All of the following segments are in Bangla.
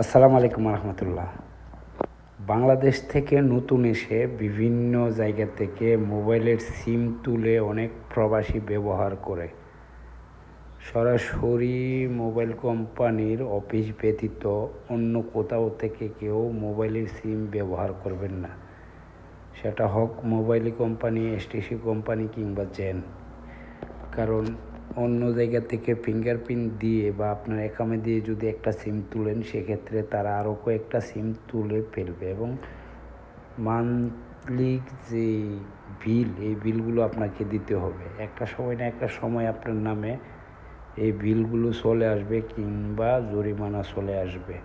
আসসালামু আলাইকুম রহমতুল্লাহ বাংলাদেশ থেকে নতুন এসে বিভিন্ন জায়গা থেকে মোবাইলের সিম তুলে অনেক প্রবাসী ব্যবহার করে। সরাসরি মোবাইল কোম্পানির অফিস ব্যতীত অন্য কোথাও থেকে কেউ মোবাইলের সিম ব্যবহার করবেন না। সেটা হোক মোবাইল কোম্পানি, এসটিসি কোম্পানি কিংবা জেন। কারণ অন্য জায়গা থেকে ফিঙ্গারপ্রিন্ট দিয়ে বা আপনার একামে দিয়ে যদি একটা সিম তুলেন, সেক্ষেত্রে তারা আরও কয়েকটা সিম তুলে ফেলবে এবং মান্থলি যে বিল এই বিলগুলো আপনাকে দিতে হবে। একটা সময় না একটা সময় আপনার নামে এই বিলগুলো চলে আসবে কিংবা জরিমানা চলে আসবে।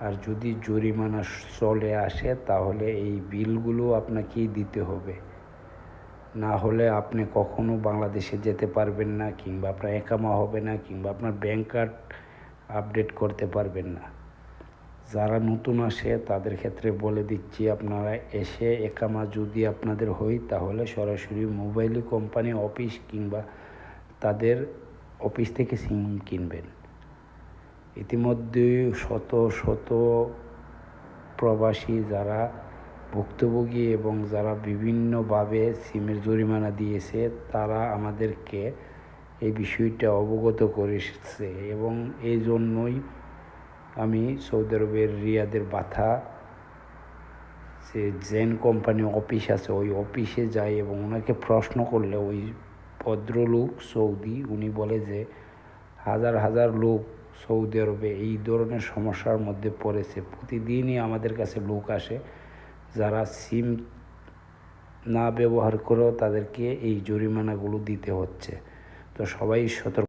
আর যদি জরিমানা চলে আসে, তাহলে এই বিলগুলো আপনাকেই দিতে হবে। না হলে আপনি কখনো বাংলাদেশে যেতে পারবেন না কিংবা আপনার একামা হবে না কিংবা আপনার ব্যাংক কার্ড আপডেট করতে পারবেন না। যারা নতুন আসে তাদের ক্ষেত্রে বলে দিচ্ছি, আপনারা এসে একামা যদি আপনাদের হই তাহলে সরাসরি মোবাইল কোম্পানি অফিস কিংবা তাদের অফিস থেকে সিম কিনবেন। ইতিমধ্যে শত শত প্রবাসী যারা ভুক্তভোগী এবং যারা বিভিন্নভাবে সিমের জরিমানা দিয়েছে, তারা আমাদেরকে এই বিষয়টা অবগত করেছে এবং এই জন্যই আমি সৌদি আরবের রিয়াদের বাথা যে জেন কোম্পানি অফিস আছে, ওই অফিসে যাই এবং ওনাকে প্রশ্ন করলে ওই ভদ্রলোক সৌদি, উনি বলে যে হাজার হাজার লোক সৌদি আরবে এই ধরনের সমস্যার মধ্যে পড়েছে। প্রতিদিনই আমাদের কাছে লোক আসে। যারা সিম না ব্যবহার করেও তাদেরকে এই জরিমানাগুলো দিতে হচ্ছে। তো সবাই সতর্ক